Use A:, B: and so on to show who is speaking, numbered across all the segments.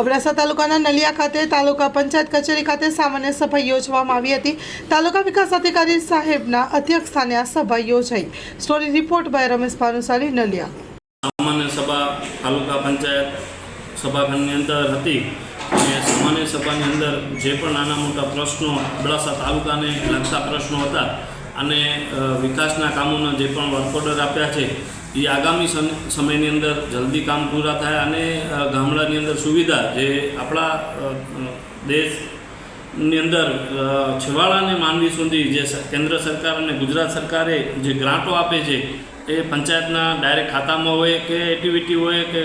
A: અબડાસા તાલુકાના નલિયા ખાતે તાલુકા પંચાયત કચેરી ખાતે સામાન્ય સભા યોજવામાં આવી હતી. તાલુકા વિકાસ અધિકારી સાહેબના અધ્યક્ષ સ્થાને આ સભા યોજાઈ. Story report by Ramesh Bhanushali, Naliya.
B: સામાન્ય સભા તાલુકા પંચાયત સભાખંડની અંદર હતી અને સામાન્ય સભાની અંદર જે પણ નાના મોટા પ્રશ્નો અબડાસા તાલુકાને લગતા પ્રશ્નો હતા અને વિકાસના કામોના જે પણ વર્ક ઓર્ડર આપ્યા છે એ આગામી સમ- સમયની અંદર જલ્દી કામ પૂરા થાય અને ગામડાની અંદર સુવિધા જે આપણા દેશની અંદર છેવાડાને માનવી સુધી જે કેન્દ્ર સરકાર અને ગુજરાત સરકારે જે ગ્રાન્ટો આપે છે, એ પંચાયતના ડાયરેક્ટ ખાતામાં હોય કે એક્ટિવિટી હોય કે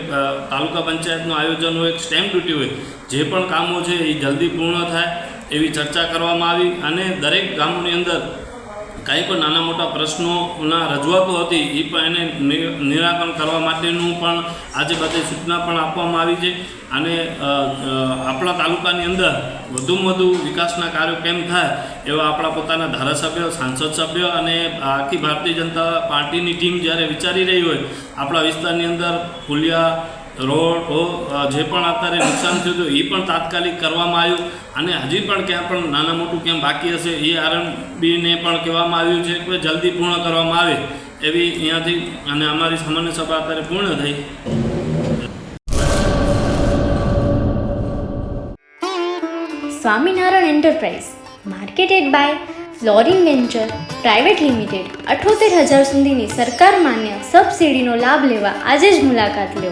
B: તાલુકા પંચાયતનું આયોજન હોય, સ્ટેમ્પ ડ્યુટી હોય, જે પણ કામો છે એ જલ્દી પૂર્ણ થાય એવી ચર્ચા કરવામાં આવી અને દરેક ગામોની અંદર કાંઈ પણ નાના મોટા પ્રશ્નોના રજૂઆતો હતી એ પણ એને નિરાકરણ કરવા માટેનું પણ આજે બધી સૂચના પણ આપવામાં આવી છે. અને આપણા તાલુકાની અંદર વધુમાં વધુ વિકાસના કાર્યો કેમ થાય એવા આપણા પોતાના ધારાસભ્યો, સાંસદ સભ્યો અને આખી ભારતીય જનતા પાર્ટીની ટીમ જ્યારે વિચારી રહી હોય, આપણા વિસ્તારની અંદર પુલિયા રોડ જે પણ અત્યારે નુકસાન થયું હતું, એ પણ તાત્કાલિક કરવામાં આવ્યું. અને હજી પણ ક્યાં પણ નાના મોટું ક્યાં બાકી હશે, એ આરએનબીને પણ કહેવામાં આવ્યું છે કે જલ્દી પૂર્ણ કરવામાં આવે એવી અહીંયાથી અને અમારી સામાન્ય સભા અત્યારે પૂર્ણ થઈ.
C: Swaminarayan enterprise, marketed by Florin venture private limited. અઠોતેર હજાર સુધીની સરકાર માન્ય સબસિડીનો લાભ લેવા આજે જ મુલાકાત લો.